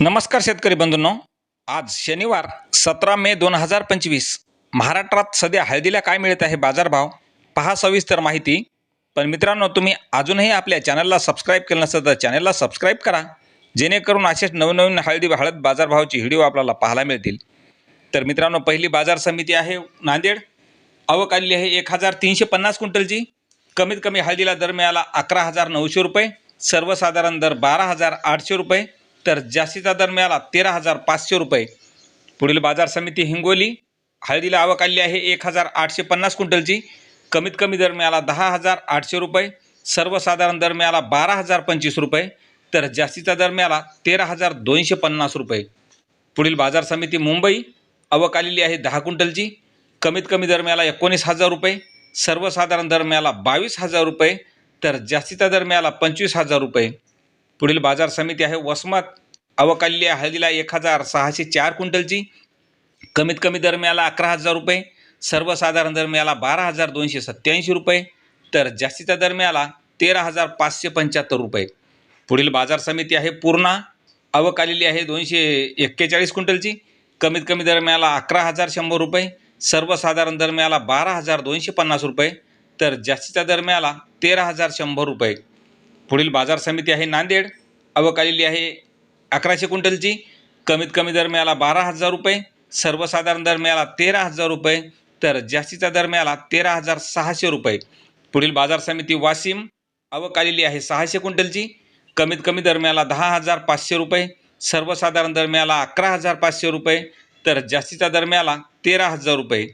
नमस्कार शेतकरी बंधूंनो. आज शनिवार सतरा मे दोन हजार पंचवीस. महाराष्ट्रात सध्या हळदीला काय मिळत आहे बाजारभाव? पहा सविस्तर माहिती. पण मित्रांनो तुम्ही अजूनही आपल्या चॅनलला सबस्क्राईब केलं नसेल तर चॅनलला सबस्क्राईब करा. जेणेकरून असेच नवनवीन हळदी हळद बाजारभावाची व्हिडिओ आपल्याला पाहायला मिळतील. तर मित्रांनो पहिली बाजार समिती आहे नांदेड. आवक आलेली आहे एक हजार तीनशे पन्नास क्विंटलची. कमीत कमी हळदीला दर मिळाला अकरा हजार नऊशे रुपये. सर्वसाधारण दर बारा हजार आठशे रुपये. तर जास्तीचा दर मिळाला तेरा हजार पाचशे रुपये. पुढील बाजार समिती हिंगोली हळदीला आवक आली आहे एक हजार आठशे पन्नास क्विंटलची. कमीत कमी दर मिळाला दहा हजार आठशे रुपये. सर्वसाधारण दर मिळाला बारा हजार पंचवीस रुपये. तर जास्तीचा दर मिळाला तेरा हजार दोनशे पन्नास रुपये. पुढील बाजार समिती मुंबई आवक आलेली आहे दहा क्विंटलची. कमीत कमी दर मिळाला एकोणीस हजार रुपये. सर्वसाधारण दर मिळाला बावीस हजार रुपये. तर जास्तीचा दर मिळाला पंचवीस हजार रुपये. पुढील बाजार समिती आहे. वसमत अवकाल्य हळदीला एक हजार सहाशे चार क्विंटलची. कमीत कमी दर मिळाला अकरा हजार रुपये. सर्वसाधारण दर मिळाला बारा हजार दोनशे सत्त्याऐंशी रुपये. तर जास्तीचा दर मिळाला तेरा हजार पाचशे पंच्याहत्तर रुपये. पुढील बाजार समिती आहे पूर्णा. आवक आलेली आहे दोनशे एक्केचाळीस क्विंटलची. कमीत कमी दर मिळाला अकरा हजार शंभर रुपये. सर्वसाधारण दर मिळाला बारा हजार दोनशे पन्नास रुपये. तर जास्तीचा दर मिळाला तेरा हजार शंभर रुपये. पुढील बाजार समिती आहे नांदेड. आवक आलेली आहे अकराशे क्विंटलची. कमीत कमी दर मिळाला बारा हजार रुपये. सर्वसाधारण दर मिळाला तेरा हजार रुपये. तर जास्तीचा दर मिळाला तेरा हजार सहाशे रुपये. पुढील बाजार समिती वाशिम. आवक आलेली आहे सहाशे क्विंटलची. कमीत कमी दर मिळाला दहा हजार पाचशे रुपये. सर्वसाधारण दर मिळाला अकरा हजार पाचशे रुपये. तर जास्तीचा दर मिळाला तेरा हजार रुपये.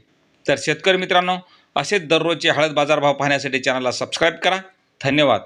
तर शेतकरी मित्रांनो असेच दररोजचे हळद बाजारभाव पाहण्यासाठी चॅनलला सबस्क्राईब करा. धन्यवाद.